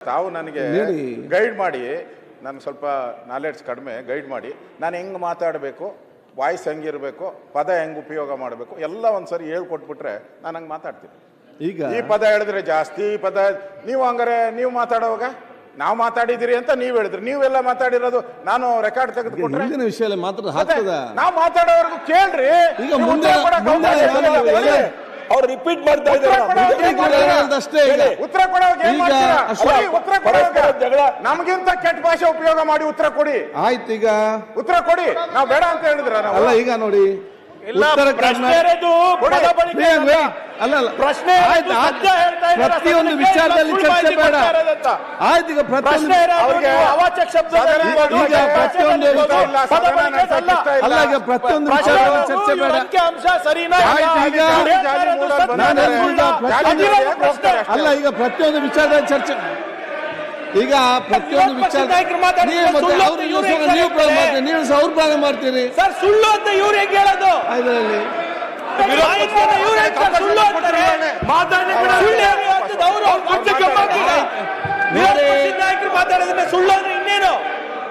ತಾವು ನನಗೆ ಗೈಡ್ ಮಾಡಿ ನಾನು ಸ್ವಲ್ಪ ನಾಲೆಡ್ಜ್ ಕಡಿಮೆ ಗೈಡ್ ಮಾಡಿ ನಾನು ಹೆಂಗೆ ಮಾತಾಡಬೇಕು ವಾಯ್ಸ್ ಹೆಂಗಿರಬೇಕು ಪದ ಹೆಂಗೆ ಉಪಯೋಗ ಮಾಡಬೇಕು ಎಲ್ಲ ಒಂದ್ಸರಿ ಹೇಳ್ಕೊಟ್ಬಿಟ್ರೆ ನಾನು ಹಂಗೆ ಮಾತಾಡ್ತೀನಿ. ಈಗ ಈ ಪದ ಹೇಳಿದ್ರೆ ಜಾಸ್ತಿ ಈ ಪದ ನೀವು ಹಂಗಾರೆ ನೀವು ಮಾತಾಡೋವಾಗ? ನಾವು ಮಾತಾಡಿದಿರಿ ಅಂತ ನೀವು ಹೇಳಿದ್ರಿ. ನೀವೆಲ್ಲ ಮಾತಾಡಿರೋದು ನಾನು ರೆಕಾರ್ಡ್ ತೆಗೆದುಕೊಂಡ್ರೆ ವಿಷಯ ಮಾತ್ರ ನಾವು ಮಾತಾಡೋವರೆಗೂ ಕೇಳ್ರಿ. ಈಗ ಮುಂದೆ- ಇಲ್ಲ. ಅವ್ರು ರಿಪೀಟ್ ಮಾಡ್ತಾ ಇದ್ದಾರೆ. ಉತ್ತರ ಜಗಳ. ನಮಗಿಂತ ಕೆಟ್ಟ ಭಾಷೆ ಉಪಯೋಗ ಮಾಡಿ ಉತ್ತರ ಕೊಡಿ. ಆಯ್ತು ಈಗ. ಉತ್ತರ ಕೊಡಿ. ನಾವು ಬೇಡ ಅಂತ ಹೇಳಿದ್ರ ನಾವು? ಅಲ್ಲ ಈಗ ನೋಡಿ. ಉತ್ತರ ಅಲ್ಲ. ಪ್ರಶ್ನೆ ಪ್ರತಿಯೊಂದು ವಿಚಾರದಲ್ಲಿ ಚರ್ಚೆ ಬೇಡ. ಆಯ್ತು ಈಗ ಪ್ರಶ್ನೆ ಅವಾಚ್ಯ ಶಬ್ದ ಈಗ ಪ್ರತಿಯೊಂದು ಅಲ್ಲ. ಅಲ್ಲ ಈಗ ಪ್ರತಿಯೊಂದು ವಿಚಾರದಲ್ಲಿ ಚರ್ಚೆ ಬೇಡ. ಅಂಶ ಸರಿನಾ? ಈಗ. ಅಲ್ಲ ಈಗ ಪ್ರತಿಯೊಂದು ವಿಚಾರದಲ್ಲಿ ಚರ್ಚೆ ಈಗ ಪ್ರತಿಯೊಂದು ವಿಚಾರ ನೀವು ನೀವು ಹೇಳ್ತಾರೆ? ಮಾಡ್ತೀರಿ ನೀವು ಸಹ ಅವ್ರು ಪ್ರಾರಂಭ ಮಾಡ್ತೀರಿ. ಸರ್ ಸುಳ್ಳು ಅಂತ ಇವ್ರು ಹೆಂಗ್ ಹೇಳೋದು? ಇದರಲ್ಲಿ ಮಾಹಿತಿಯನ್ನ ಇವ್ರು ಹೆಂಗ್ ಸರ್ ಸುಳ್ಳು ಅಂತಾರೆ ಮಾತಾಡಿ